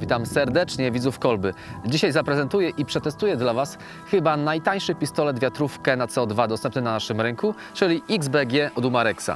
Witam serdecznie widzów Kolby. Dzisiaj zaprezentuję i przetestuję dla Was chyba najtańszy pistolet wiatrówkę na CO2 dostępny na naszym rynku, czyli XBG od Umarexa.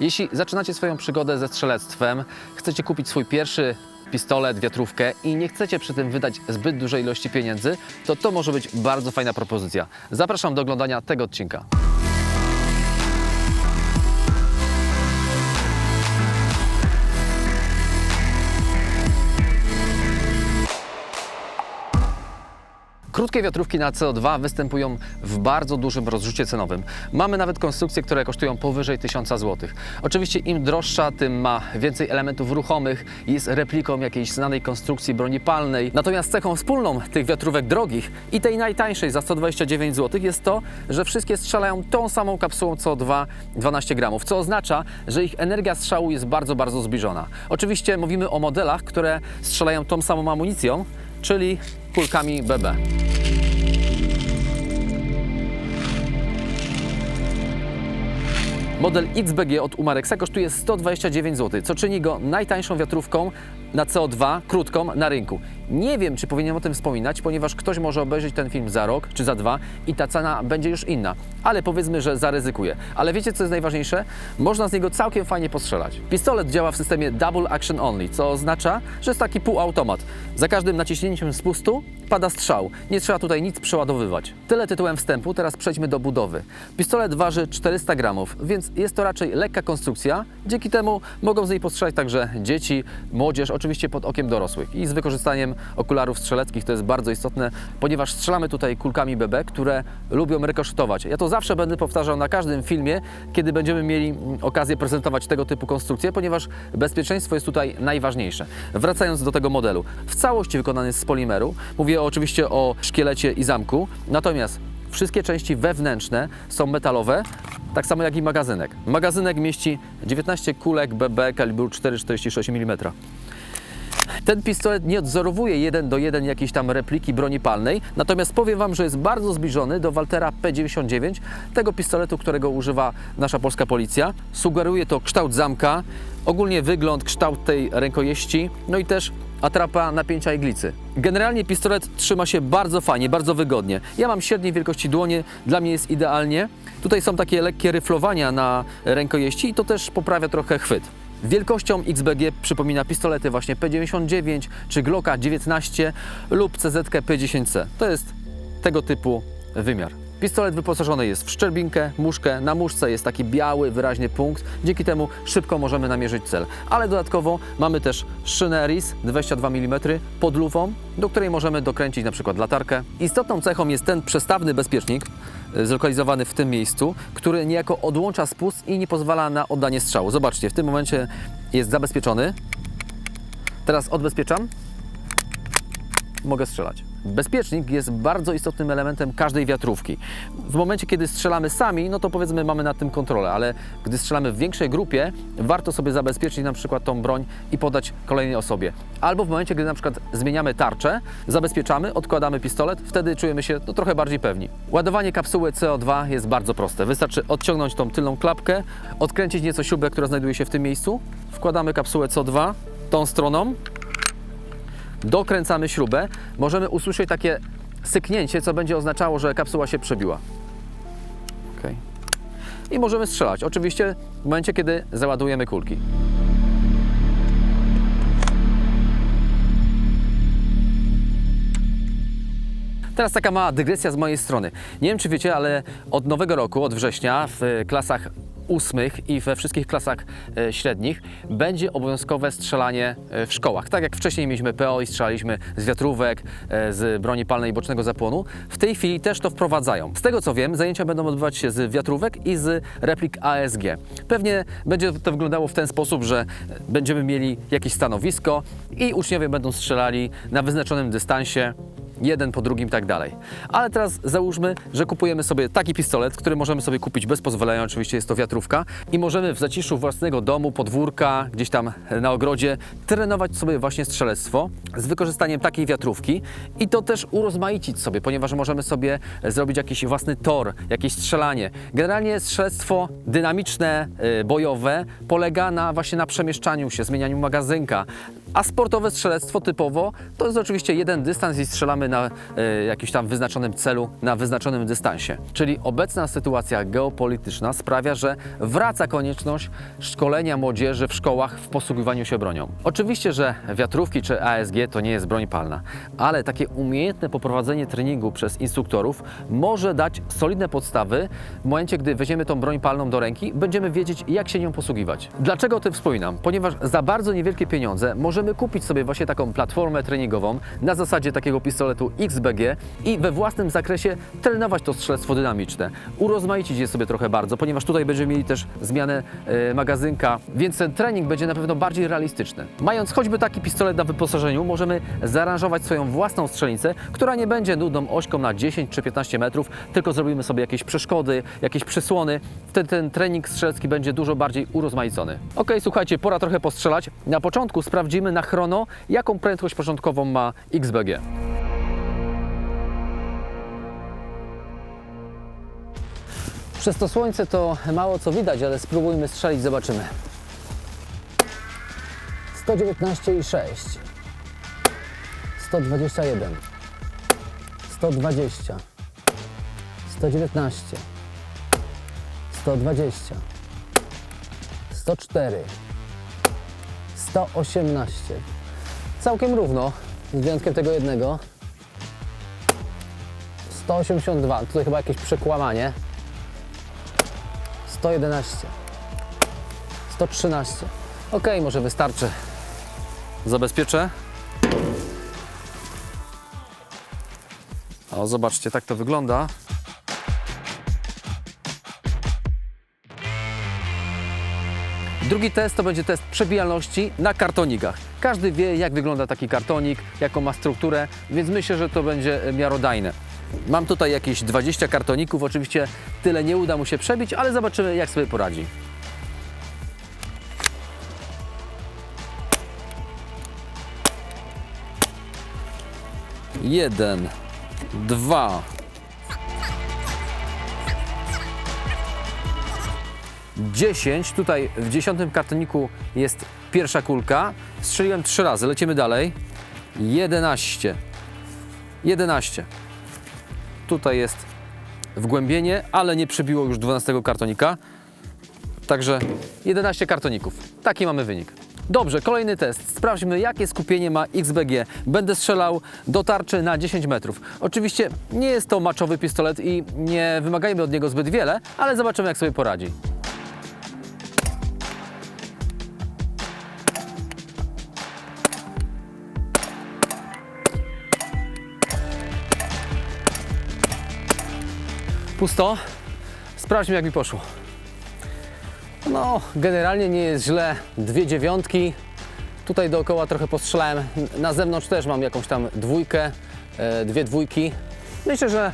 Jeśli zaczynacie swoją przygodę ze strzelectwem, chcecie kupić swój pierwszy pistolet, wiatrówkę i nie chcecie przy tym wydać zbyt dużej ilości pieniędzy, to to może być bardzo fajna propozycja. Zapraszam do oglądania tego odcinka. Krótkie wiatrówki na CO2 występują w bardzo dużym rozrzucie cenowym. Mamy nawet konstrukcje, które kosztują powyżej 1000 zł. Oczywiście im droższa, tym ma więcej elementów ruchomych, jest repliką jakiejś znanej konstrukcji broni palnej. Natomiast cechą wspólną tych wiatrówek drogich i tej najtańszej za 129 zł jest to, że wszystkie strzelają tą samą kapsułą CO2 12 gramów, co oznacza, że ich energia strzału jest bardzo, bardzo zbliżona. Oczywiście mówimy o modelach, które strzelają tą samą amunicją, czyli kulkami BB. Model XBG od Umarexa kosztuje 129 zł, co czyni go najtańszą wiatrówką na CO2 krótką na rynku. Nie wiem, czy powinienem o tym wspominać, ponieważ ktoś może obejrzeć ten film za rok czy za dwa i ta cena będzie już inna. Ale powiedzmy, że zaryzykuję. Ale wiecie, co jest najważniejsze? Można z niego całkiem fajnie postrzelać. Pistolet działa w systemie Double Action Only, co oznacza, że jest taki półautomat. Za każdym naciśnięciem spustu pada strzał. Nie trzeba tutaj nic przeładowywać. Tyle tytułem wstępu, teraz przejdźmy do budowy. Pistolet waży 400 gramów, więc jest to raczej lekka konstrukcja. Dzięki temu mogą z niej postrzelać także dzieci, młodzież, oczywiście pod okiem dorosłych. I z wykorzystaniem okularów strzeleckich to jest bardzo istotne, ponieważ strzelamy tutaj kulkami BB, które lubią rykoszetować. Ja to zawsze będę powtarzał na każdym filmie, kiedy będziemy mieli mm, okazję prezentować tego typu konstrukcje, ponieważ bezpieczeństwo jest tutaj najważniejsze. Wracając do tego modelu. W całości wykonany z polimeru. Mówię oczywiście o szkielecie i zamku. Natomiast Wszystkie części wewnętrzne są metalowe, tak samo jak i magazynek. Magazynek mieści 19 kulek BB kalibru 4,46 mm. Ten pistolet nie odzorowuje jeden do jeden jakiejś tam repliki broni palnej, natomiast powiem Wam, że jest bardzo zbliżony do Waltera P99, tego pistoletu, którego używa nasza polska policja. Sugeruje to kształt zamka, ogólnie wygląd, kształt tej rękojeści, no i też atrapa napięcia iglicy. Generalnie pistolet trzyma się bardzo fajnie, bardzo wygodnie. Ja mam średniej wielkości dłonie, dla mnie jest idealnie. Tutaj są takie lekkie ryflowania na rękojeści i to też poprawia trochę chwyt. Wielkością XBG przypomina pistolety właśnie P99 czy Glocka 19 lub CZ P10C. To jest tego typu wymiar. Pistolet wyposażony jest w szczerbinkę, muszkę. Na muszce jest taki biały, wyraźny punkt. Dzięki temu szybko możemy namierzyć cel. Ale dodatkowo mamy też szynę RIS 22 mm pod lufą, do której możemy dokręcić na przykład latarkę. Istotną cechą jest ten przestawny bezpiecznik, y, zlokalizowany w tym miejscu, który niejako odłącza spust i nie pozwala na oddanie strzału. Zobaczcie, w tym momencie jest zabezpieczony. Teraz odbezpieczam. Mogę strzelać. Bezpiecznik jest bardzo istotnym elementem każdej wiatrówki. W momencie, kiedy strzelamy sami, no to powiedzmy mamy nad tym kontrolę, ale gdy strzelamy w większej grupie, warto sobie zabezpieczyć na przykład tą broń i podać kolejnej osobie. Albo w momencie, gdy na przykład zmieniamy tarczę, zabezpieczamy, odkładamy pistolet, wtedy czujemy się no, trochę bardziej pewni. Ładowanie kapsuły CO2 jest bardzo proste. Wystarczy odciągnąć tą tylną klapkę, odkręcić nieco śrubę, która znajduje się w tym miejscu, wkładamy kapsułę CO2 tą stroną, dokręcamy śrubę, możemy usłyszeć takie syknięcie, co będzie oznaczało, że kapsuła się przebiła. Okay. I możemy strzelać. Oczywiście w momencie, kiedy załadujemy kulki. Teraz taka mała dygresja z mojej strony. Nie wiem, czy wiecie, ale od nowego roku, od września, w klasach ósmych i we wszystkich klasach e, średnich będzie obowiązkowe strzelanie e, w szkołach. Tak jak wcześniej mieliśmy PO i strzelaliśmy z wiatrówek, e, z broni palnej i bocznego zapłonu, w tej chwili też to wprowadzają. Z tego co wiem, zajęcia będą odbywać się z wiatrówek i z replik ASG. Pewnie będzie to wyglądało w ten sposób, że będziemy mieli jakieś stanowisko i uczniowie będą strzelali na wyznaczonym dystansie jeden po drugim i tak dalej. Ale teraz załóżmy, że kupujemy sobie taki pistolet, który możemy sobie kupić bez pozwolenia, oczywiście jest to wiatrówka i możemy w zaciszu własnego domu, podwórka, gdzieś tam na ogrodzie trenować sobie właśnie strzelectwo z wykorzystaniem takiej wiatrówki i to też urozmaicić sobie, ponieważ możemy sobie zrobić jakiś własny tor, jakieś strzelanie. Generalnie strzelectwo dynamiczne, y, bojowe polega na właśnie na przemieszczaniu się, zmienianiu magazynka, a sportowe strzelectwo typowo to jest oczywiście jeden dystans i strzelamy na e, jakimś tam wyznaczonym celu, na wyznaczonym dystansie. Czyli obecna sytuacja geopolityczna sprawia, że wraca konieczność szkolenia młodzieży w szkołach w posługiwaniu się bronią. Oczywiście, że wiatrówki czy ASG to nie jest broń palna, ale takie umiejętne poprowadzenie treningu przez instruktorów może dać solidne podstawy w momencie, gdy weźmiemy tą broń palną do ręki, będziemy wiedzieć, jak się nią posługiwać. Dlaczego o tym wspominam? Ponieważ za bardzo niewielkie pieniądze możemy kupić sobie właśnie taką platformę treningową na zasadzie takiego pistoletu XBG i we własnym zakresie trenować to strzelectwo dynamiczne. Urozmaicić je sobie trochę bardzo, ponieważ tutaj będziemy mieli też zmianę e, magazynka, więc ten trening będzie na pewno bardziej realistyczny. Mając choćby taki pistolet na wyposażeniu, możemy zaaranżować swoją własną strzelnicę, która nie będzie nudną ośką na 10 czy 15 metrów, tylko zrobimy sobie jakieś przeszkody, jakieś przysłony. Wtedy ten trening strzelecki będzie dużo bardziej urozmaicony. Ok, słuchajcie, pora trochę postrzelać. Na początku sprawdzimy na chrono, jaką prędkość początkową ma XBG. Przez to słońce to mało co widać, ale spróbujmy strzelić, zobaczymy. 119 i 6. 121. 120. 119. 120. 104. 118. Całkiem równo, z wyjątkiem tego jednego. 182. Tutaj chyba jakieś przekłamanie. 111. 113. Ok, może wystarczy. Zabezpieczę. O, zobaczcie, tak to wygląda. Drugi test to będzie test przebijalności na kartonikach. Każdy wie, jak wygląda taki kartonik, jaką ma strukturę, więc myślę, że to będzie miarodajne. Mam tutaj jakieś 20 kartoników, oczywiście tyle nie uda mu się przebić, ale zobaczymy, jak sobie poradzi. Jeden, dwa, 10. Tutaj w dziesiątym kartoniku jest pierwsza kulka. Strzeliłem trzy razy. Lecimy dalej. 11. 11. Tutaj jest wgłębienie, ale nie przebiło już 12 kartonika. Także 11 kartoników. Taki mamy wynik. Dobrze, kolejny test. Sprawdźmy, jakie skupienie ma XBG. Będę strzelał do tarczy na 10 metrów. Oczywiście nie jest to maczowy pistolet i nie wymagajmy od niego zbyt wiele, ale zobaczymy, jak sobie poradzi. Pusto. Sprawdźmy, jak mi poszło. No, generalnie nie jest źle. Dwie dziewiątki. Tutaj dookoła trochę postrzelałem. Na zewnątrz też mam jakąś tam dwójkę, e, dwie dwójki. Myślę, że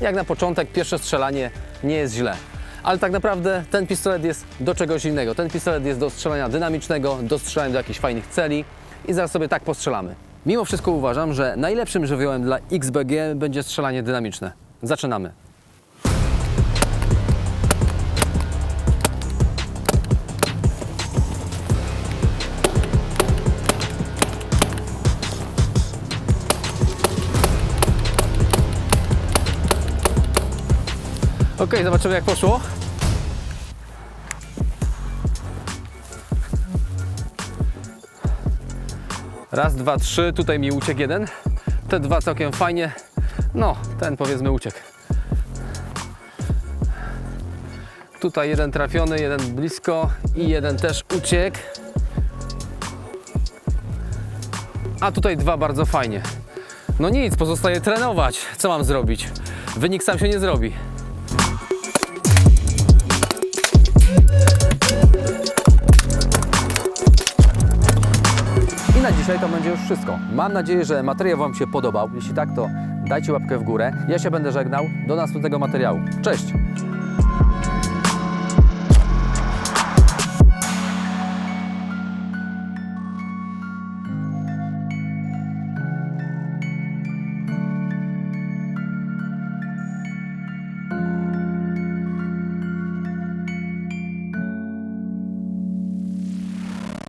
jak na początek, pierwsze strzelanie nie jest źle. Ale tak naprawdę ten pistolet jest do czegoś innego. Ten pistolet jest do strzelania dynamicznego, do strzelania do jakichś fajnych celi i zaraz sobie tak postrzelamy. Mimo wszystko uważam, że najlepszym żywiołem dla XBG będzie strzelanie dynamiczne. Zaczynamy. Ok, zobaczymy jak poszło. Raz, dwa, trzy. Tutaj mi uciekł jeden. Te dwa całkiem fajnie. No, ten powiedzmy uciekł. Tutaj jeden trafiony, jeden blisko i jeden też uciekł. A tutaj dwa bardzo fajnie. No nic, pozostaje trenować. Co mam zrobić? Wynik sam się nie zrobi. Dzisiaj to będzie już wszystko. Mam nadzieję, że materiał Wam się podobał. Jeśli tak, to dajcie łapkę w górę. Ja się będę żegnał. Do następnego materiału. Cześć!